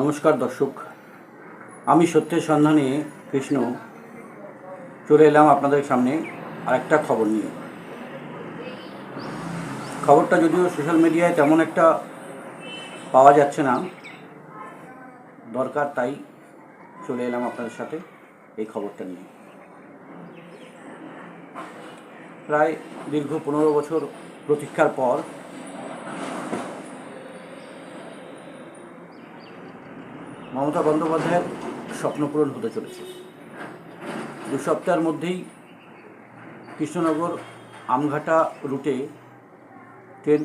নমস্কার দর্শক। আমি সত্যের সন্ধানে কৃষ্ণ। চলে এলাম আপনাদের সামনে আরেকটা খবর নিয়ে। খবরটা যদিও সোশ্যাল মিডিয়ায় তেমন একটা পাওয়া যাচ্ছে না, দরকার তাই চলে এলাম আপনাদের সাথে এই খবরটা নিয়ে। প্রায় দীর্ঘ পনেরো বছর প্রতীক্ষার পর মমতা বন্দ্যোপাধ্যায়ের স্বপ্নপূরণ হতে চলেছে। দু সপ্তাহের মধ্যেই কৃষ্ণনগর আমঘাটা রুটে ট্রেন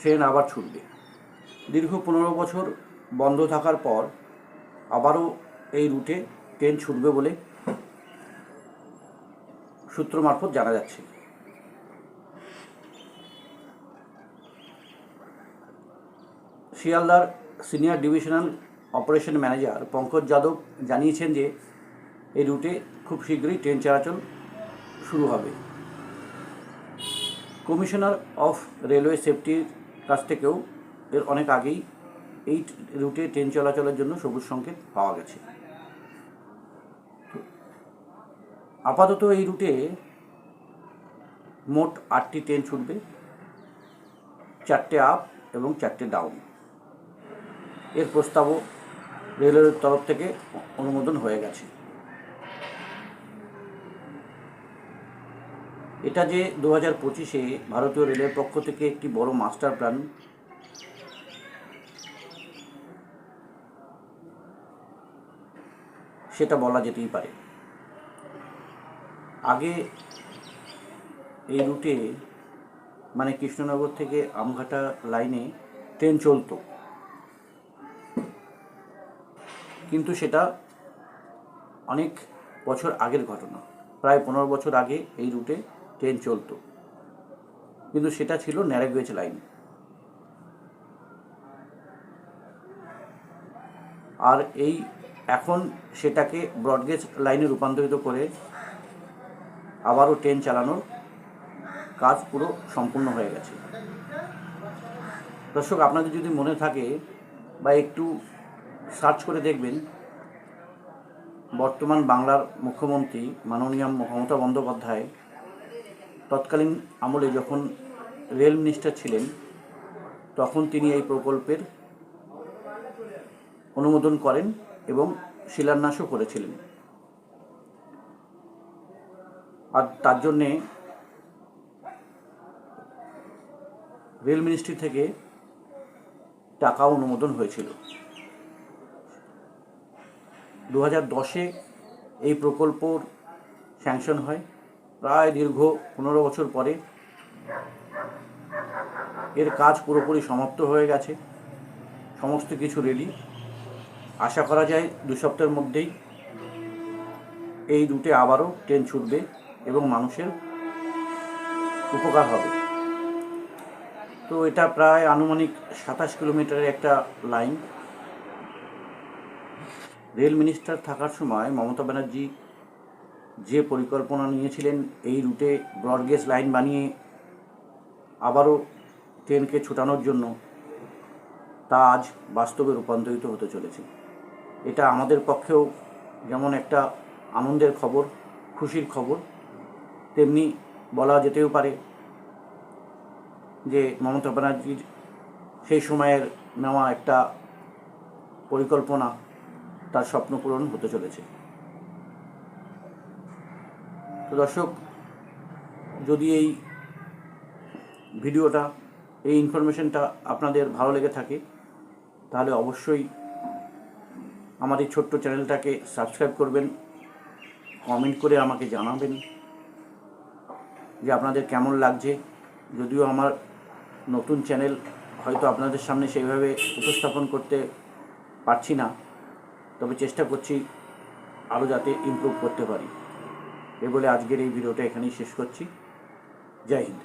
ট্রেন আবার ছুটবে। দীর্ঘ পনেরো বছর বন্ধ থাকার পর আবারও এই রুটে ট্রেন ছুটবে বলে সূত্র মারফত জানা যাচ্ছে। শিয়ালদার senior divisional operation manager Pankaj Yadav জানিয়েছেন যে এই রুটে খুব শীঘ্রই ট্রেন চলাচল শুরু হবে। কমিশনার অফ রেলওয়ে সেফটির কাছ থেকেও এর অনেক আগেই এই রুটে ট্রেন চলাচলের জন্য সবুজ সংকেত পাওয়া গেছে। আপাতত এই রুটে মোট আটটি ট্রেন ছুটবে, চারটে আপ এবং চারটে ডাউন। এর প্রস্তাবও রেলওয়ের তরফ থেকে অনুমোদন হয়ে গেছে। এটা যে দু হাজার পঁচিশে ভারতীয় রেলের পক্ষ থেকে একটি বড় মাস্টার প্ল্যান, সেটা বলা যেতেই পারে। আগে এই রুটে মানে কৃষ্ণনগর থেকে আমঘাটা লাইনে ট্রেন চলতো। কিন্তু সেটা অনেক বছর আগের ঘটনা। প্রায় পনেরো বছর আগে এই রুটে ট্রেন চলতো। কিন্তু সেটা ছিল ন্যারেগেজ লাইন। আর এই এখন সেটাকে ব্রডগেজ লাইনে রূপান্তরিত করে আবারও ট্রেন চালানোর কাজ পুরো সম্পূর্ণ হয়ে গেছে। দর্শক, আপনাদের যদি মনে থাকে বা একটু সার্চ করে দেখবেন, বর্তমান বাংলার মুখ্যমন্ত্রী মাননীয় মমতা বন্দ্যোপাধ্যায় তৎকালীন আমলে যখন রেল মিনিস্টার ছিলেন, তখন তিনি এই প্রকল্পের অনুমোদন করেন এবং শিলান্যাসও করেছিলেন। আর তার জন্যে রেল মিনিস্ট্রি থেকে টাকা অনুমোদন হয়েছিল। দু হাজার দশে এই প্রকল্পর স্যাংশন হয়। প্রায় দীর্ঘ পনেরো বছর পরে এর কাজ পুরোপুরি সমাপ্ত হয়ে গেছে। সমস্ত কিছু রেডি আশা করা যায় দু সপ্তাহের মধ্যেই এই রুটে আবারও ট্রেন ছুটবে এবং মানুষের উপকার হবে। তো এটা প্রায় আনুমানিক সাতাশ কিলোমিটারের একটা লাইন রেল মিনিস্টার থাকার সময় মমতা ব্যানার্জি যে পরিকল্পনা নিয়েছিলেন, এই রুটে ব্রডগেজ লাইন বানিয়ে আবারও ট্রেনকে ছুটানোর জন্য, তা আজ বাস্তবে রূপান্তরিত হতে চলেছে। এটা আমাদের পক্ষেও যেমন একটা আনন্দের খবর, খুশির খবর, তেমনি বলা যেতেও পারে যে মমতা ব্যানার্জির সেই সময়ের নেওয়া একটা পরিকল্পনা তার স্বপ্ন পূরণ হতে চলেছে। তো দর্শক, যদি এই ভিডিওটা, এই ইনফরমেশনটা আপনাদের ভালো লেগে থাকে, তাহলে অবশ্যই আমাদের ছোট্ট চ্যানেলটাকে সাবস্ক্রাইব করবেন কমেন্ট করে আমাকে জানাবেন যে আপনাদের কেমন লাগছে। যদিও আমার নতুন চ্যানেল হয়তো আপনাদের সামনে সেইভাবে উপস্থাপন করতে পারছি না তবে চেষ্টা করছি আরও যাতে ইমপ্রুভ করতে পারি। এ বলে আজকের এই ভিডিওটা এখানেই শেষ করছি। জয় হিন্দ।